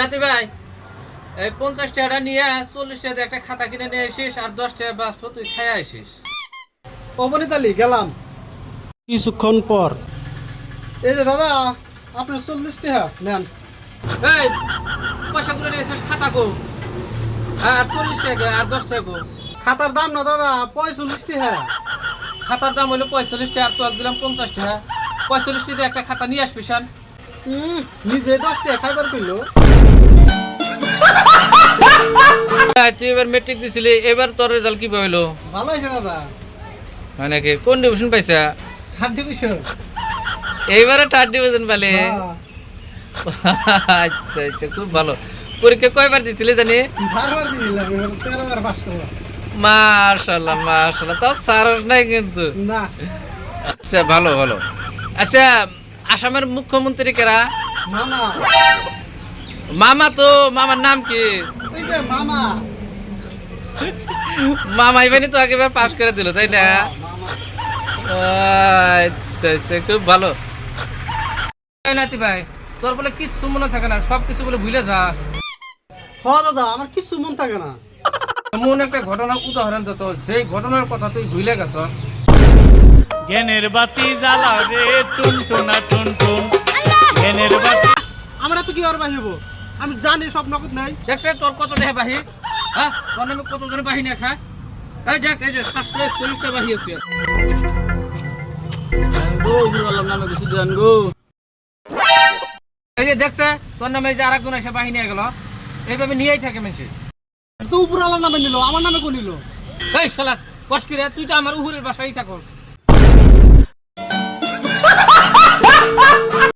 নাতি ভাই এই পঞ্চাশ টাকা নিয়ে চল্লিশ টাকা দিয়ে একটা খাতা কিনে নিয়ে আসিস আর দশ টাকা বাস তুই খাই আসিস। অবনীতালি গেলাম। কিছুক্ষণ পর। এই যে দাদা আপনার চল্লিশ টাকা নেন। এই পয়সা করে নিয়ে আসিস খাতা কো। আর চল্লিশ টাকা আর দশ টাকা কো। খাতার দাম না দাদা পঁয়তাল্লিশ টাকা। খাতার দাম হলো পঁয়তাল্লিশ টাকা আর তো দিলাম পঞ্চাশ টাকা। পঁয়তাল্লিশ টাকা একটা খাতা নিয়ে আসবি হুম, নিজে দশ টাকা খাইবার করল তুই এবার মেট্রিক দিছিলি এবার তোর রেজাল্ট কি হইল? ভালো হয়েছে দাদা কি কোন ডিভিশন পাইছা? থার্ড ডিভিশন এইবারে থার্ড ডিভিশন পালে। আচ্ছা আচ্ছা খুব ভালো। পরীক্ষা কয়বার দিছিলি জানি? বারবার পাস করলাম। তাও সারস নাই কিন্তু। না। আচ্ছা ভালো ভালো। আচ্ছা আসামের মুখ্যমন্ত্রী কেরা মামা। মামা তো মামার নাম কি? যে মামা। মামা ইবানি তো আগেবার পাস করে দিল তাই না? আচ্ছা আচ্ছা খুব ভালো। নাতি ভাই তোর বলে কিচ্ছু মনে থাকে না সব কিছু বলে ভুলে যাস হ দাদা আমার কিছু মন থাকে না। এমন একটা ঘটনার উদাহরণ দিত যেই ঘটনার কথা তুই ভুলে গেছস। জ্ঞানের বাতি জ্বালা রে টুনটুনা টুনটুন জ্ঞানের বাতি আমার এত কি আর বাহিব আমি জানি সব নগদ নাই। দেখছে তোর কত দেহে বাহি? হ্যাঁ? তোর নামে কত জনে বাহি না খায় এই দেখ এই যে সাতশো চল্লিশটা বাহি আছে। এই যে দেখছে তোর নামে যে আর একজন এসে বাহি নিয়ে গেল। এইভাবে নিয়েই থাকে মেনছে তো উপর আলার নামে নিল আমার নামে কোন নিল? এই শালা কষ্কিরে তুই তো আমার উহুরের বাসায় থাকস।